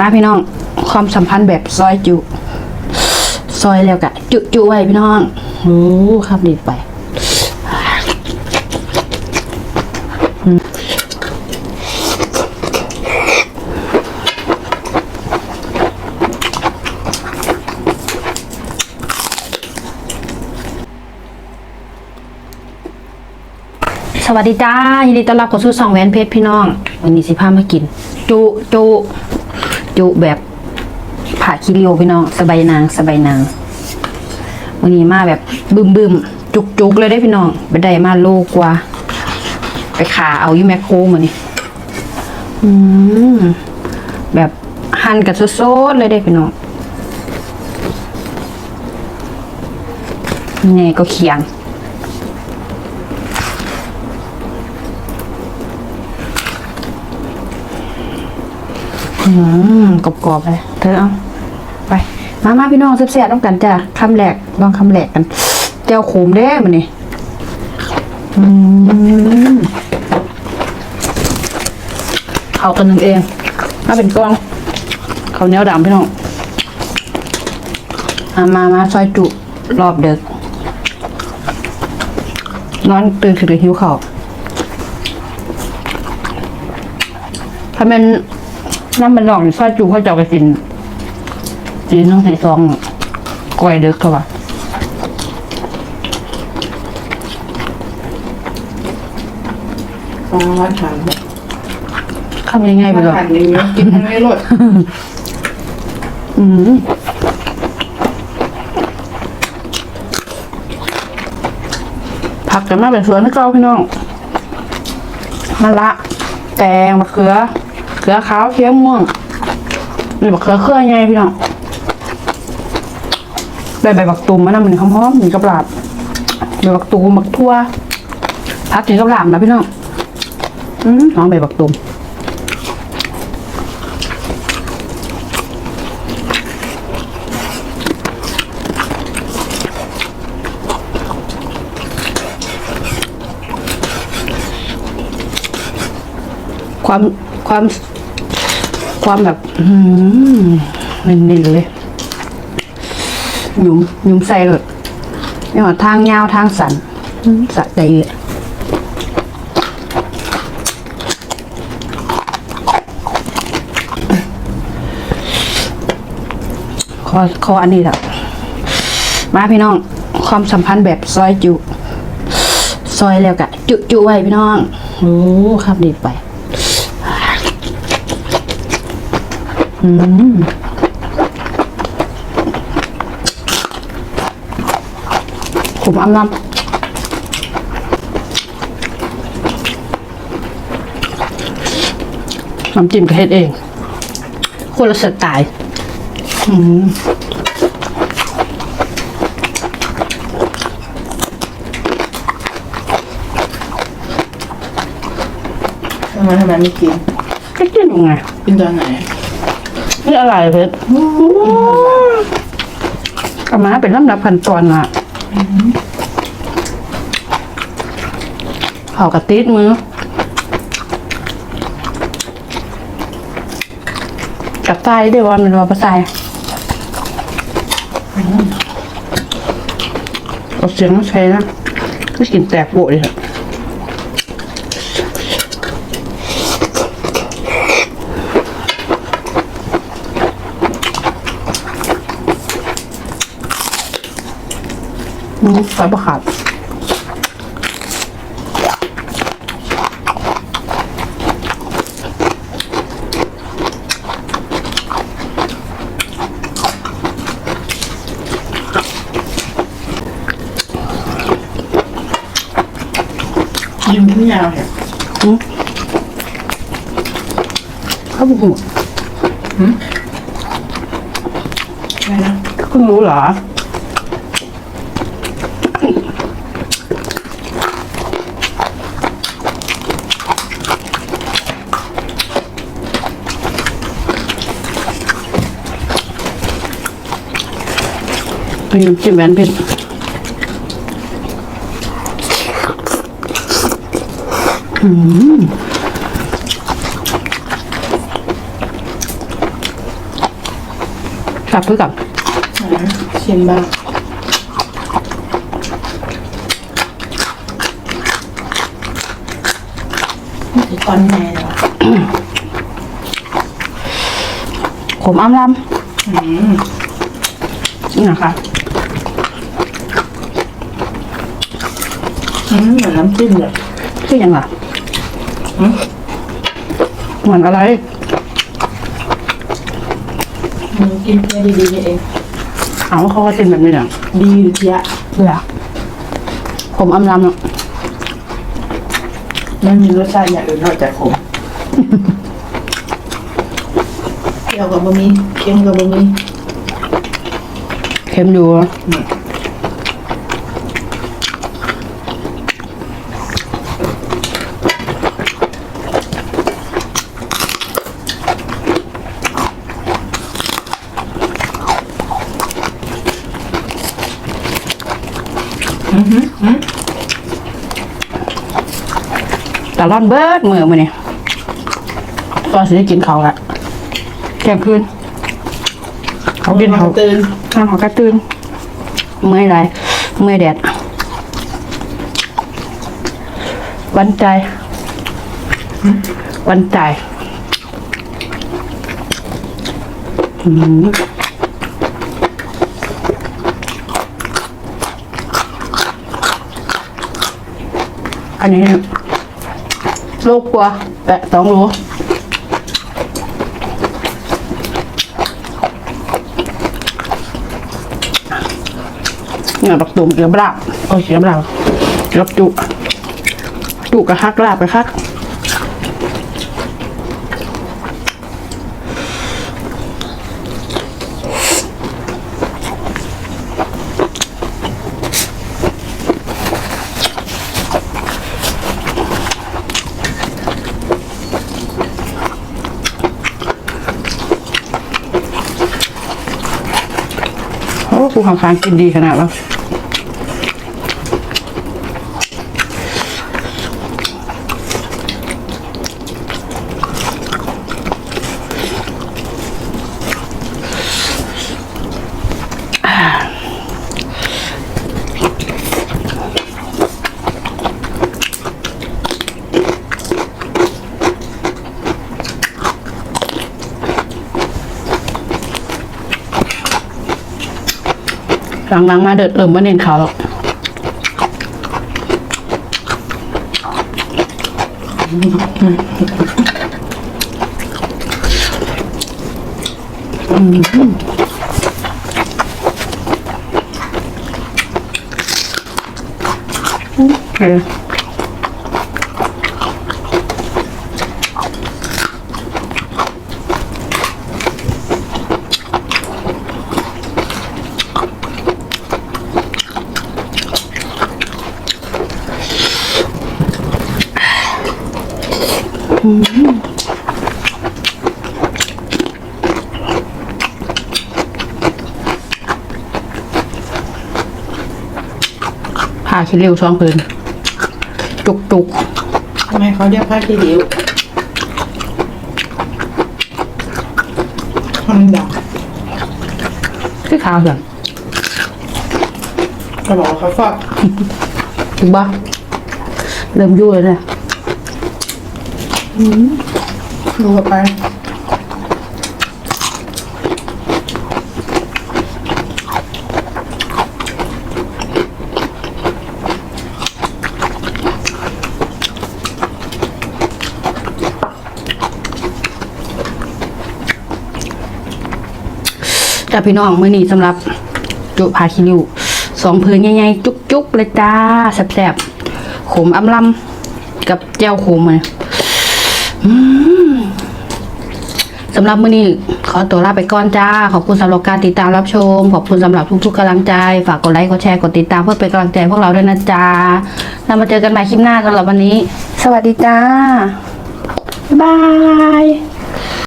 มาพี่น้อง ความสัมพันธ์แบบซอยจุซอยแล้วกะจุจุไว้พี่น้องโอ้ครับดีไปสวัสดีจ้ายินดีต้อนรับเข้าสู่สองแหวนเพชรพี่น้อง วันนี้สิพามากิน จุจุ จุแบบผ่าคิริโอพี่น้องสบายนางสบายนางวันนี้มาแบบบึมบึมจุกจุกเลยได้พี่น้องไปได้มาโลกว่า ไปขาเอาอยู่แมคโครมานี่อืมแบบหั่นกับโซดๆเลยได้พี่น้องนี่ก็เคียง อืมกรอบๆเลย เธอเอาไป มามาพี่น้องแซ่บๆต้องกันจ้ะคำแหลกลองคำแหลกกันเจ้าขมเด้มันนี่เอากันหนึ่งเองมาเป็นกล้องเขาเนี้ยดำพี่น้องมามามาซอยจุรอบเด็กนอนตื่นขึ้นเลยหิวข้าวถ้ามัน น้ำมันหลอกอยู่ซอยจูเขาจะเอาไปกินจีนต้องใส่ซองก้อยเด็กเขาว่าปลาวัดหันข้ามง่ายๆไปก่อนหันอย่างนี้กินทั้งไม่หลดอืมผักกันมาเป็นสวนให้เก้าพี่น้องมะละ แตงมะเขือ เขือขาวเขียวม่วงนี่มะเขือเครือไงพี่น้องได้ใบบักตุ่มมานำมันหอมๆเหมือนกับลาบใบบักตูมบักทั่วพักกินกับลาบนะพี่น้องอืมหอมใบบักตุ่มความความ ความแบบนิ่นๆเลยหยุมหยุมใส่เลยไม่ว่าทางยาวทางสันสะใจเลยขอขออันนี้แหละมาพี่น้อง ความสัมพันธ์แบบซอยจุ ซอยแล้วกะ จุจุไว้พี่น้อง โอ้ครับดีไป อืมผมอำลำน้ำจิ้มก็เฮ็ดเอง คนละสไตล์อืมทำไมทำไมไม่กินก็กินยังไงกินตอนไหน นี่อะไรเพชรกลับมาเป็นลำดับขั้นตอนอะเผากระติดมือกับไส้เดี๋ยววันมันว่าปลาไส้เอาเสียงมาใช้นะก็กินแตกโบะเลยอะ มไฟประขาดยิ้มที่ยาวแหะเขาบอกหูอะไรนะเพิ่งรู้เหรอ เป็นน้ำจิ้มแหวนเพชรบเพื่อกับไหนชิมบ้างนี่คือตอนไหนเหรอขมอ้ำลอืมำนี่นะคะ อืมเหมือนน้ำจิ้มเลยชื่อยังล่ะอืมเหมือนอะไรมึงกินเพี้ยดีๆนี่เองเอาเขาก็เป็นแบบนี้แหละดีหรือเพี้ยเพื่อขมอ้ำลำเนาะไม่มีรสชาติอย่างอื่นนอกจากขมเปรี้ยวกับบะหมี่เค็มกับบะหมี่เค็มอยู่อืม แต่ร้อนเบิดมือมาเนี่ยตอนสิได้กินเขาวละเที่ยงคืนเขากินเขาตื่นทานเขากระตื่นเมื่อยไรเมื่อยแดดวันใจ วันใจ อืม อันนี้โลกกว่าแปะสองโลเนี่ยบักตุ่มเกี๊ยวบลาบโอ้ยเกี๊ยวบลาบเกี๊ยวจุจุกระฮักลาบกระคัก โอ้ครูข้างกินดีขนาดแล้ หลังๆมาเดิดเอิ่มว่าเนนเขาวหรอกเออ ผ่าขี้ริ้วช่องพื้นจุกจุกทำไมเขาเรียกผ้าขี้ริ้วมันดๆคือขาวสั่นำเขาบอกว่าเขาฟอกถึงบ้าเริ่มยุ่ยเลยเนี่ย ดูเข้าไปจ้าพี่น้องมื้อนี้สำหรับจุผ่าขี้ริ้วสองพื้นใหญ่ๆจุกๆเลยจ้าแซ่บๆขมอำลำกับแจ่วขมเลย สำหรับมื้อนี้ขอตัวลาไปก่อนจ้า ขอบคุณสำหรับการติดตามรับชม ขอบคุณสำหรับทุกๆกำลังใจ ฝากกดไลค์ กดแชร์ กดติดตามเพื่อเป็นกำลังใจพวกเราด้วยนะจ้าแล้วมาเจอกันใหม่คลิปหน้าสำหรับวันนี้ สวัสดีจ้า บ๊ายบาย